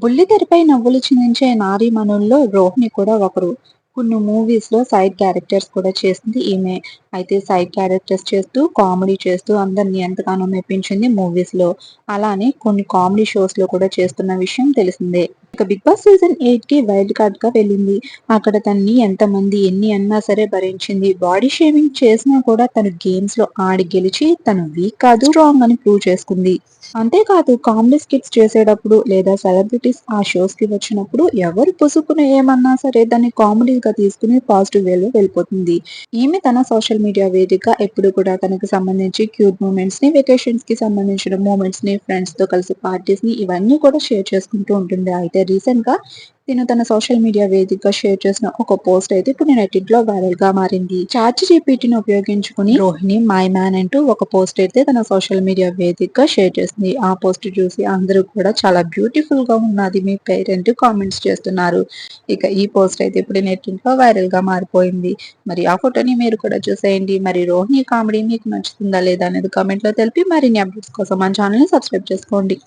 బుల్లితెరపై నవ్వులు చిందించే నారీమణుల్లో రోహిణి కూడా ఒకరు. కొన్ని మూవీస్లో సైడ్ క్యారెక్టర్స్ కూడా చేసింది ఈమె. అయితే సైడ్ క్యారెక్టర్స్ చేస్తూ, కామెడీ చేస్తూ అందరిని ఎంతగానో మెప్పించింది మూవీస్లో. అలానే కొన్ని కామెడీ షోస్లో కూడా చేస్తున్న విషయం తెలిసిందే. ఇక బిగ్ బాస్ సీజన్ ఎయిట్కి వైల్డ్ కార్డ్గా వెళ్ళింది. అక్కడ తన్ని ఎంతమంది ఎన్ని అన్నా సరే భరించింది. బాడీ షేవింగ్ చేసినా కూడా తను గేమ్స్లో ఆడి గెలిచి తను వీక్ కాదు స్ట్రాంగ్ అని ప్రూవ్ చేసుకుంది. అంతేకాదు కామెడీ స్కిట్స్ చేసేటప్పుడు లేదా సెలబ్రిటీస్ ఆ షోస్కి వచ్చినప్పుడు ఎవరు పుసుకుని ఏమన్నా సరే దాన్ని కామెడీగా తీసుకుని పాజిటివ్ వేలో వెళ్ళిపోతుంది. ఈమె తన సోషల్ మీడియా వేదిక ఎప్పుడు కూడా తనకు సంబంధించి క్యూట్ మూమెంట్స్ని, వెకేషన్స్కి సంబంధించిన మూమెంట్స్ని, ఫ్రెండ్స్తో కలిసి పార్టీస్ని ఇవన్నీ కూడా షేర్ చేసుకుంటూ ఉంటుంది. అయితే రీసెంట్గా తిను తన సోషల్ మీడియా వేదికగా షేర్ చేసిన ఒక పోస్ట్ అయితే ఇప్పుడు నెట్టింట్లో వైరల్గా మారింది. చాట్ జీపీటీని ఉపయోగించుకుని రోహిణి మై మ్యాన్ అంటూ ఒక పోస్ట్ అయితే తన సోషల్ మీడియా వేదికగా షేర్ చేసింది. ఆ పోస్ట్ చూసి అందరూ కూడా చాలా బ్యూటిఫుల్గా ఉన్నది మీ పేరెంట్ కామెంట్స్ చేస్తున్నారు. ఇక ఈ పోస్ట్ అయితే ఇప్పుడు నెట్టింట్లో వైరల్గా మారిపోయింది. మరి ఆ ఫోటోని మీరు కూడా చూసేయండి. మరి రోహిణి కామెడీ మీకు నచ్చుతుందా లేదా అనేది కామెంట్లో తెలిపి మరిన్ని అప్డేట్స్ కోసం మన ఛానల్ని సబ్స్క్రైబ్ చేసుకోండి.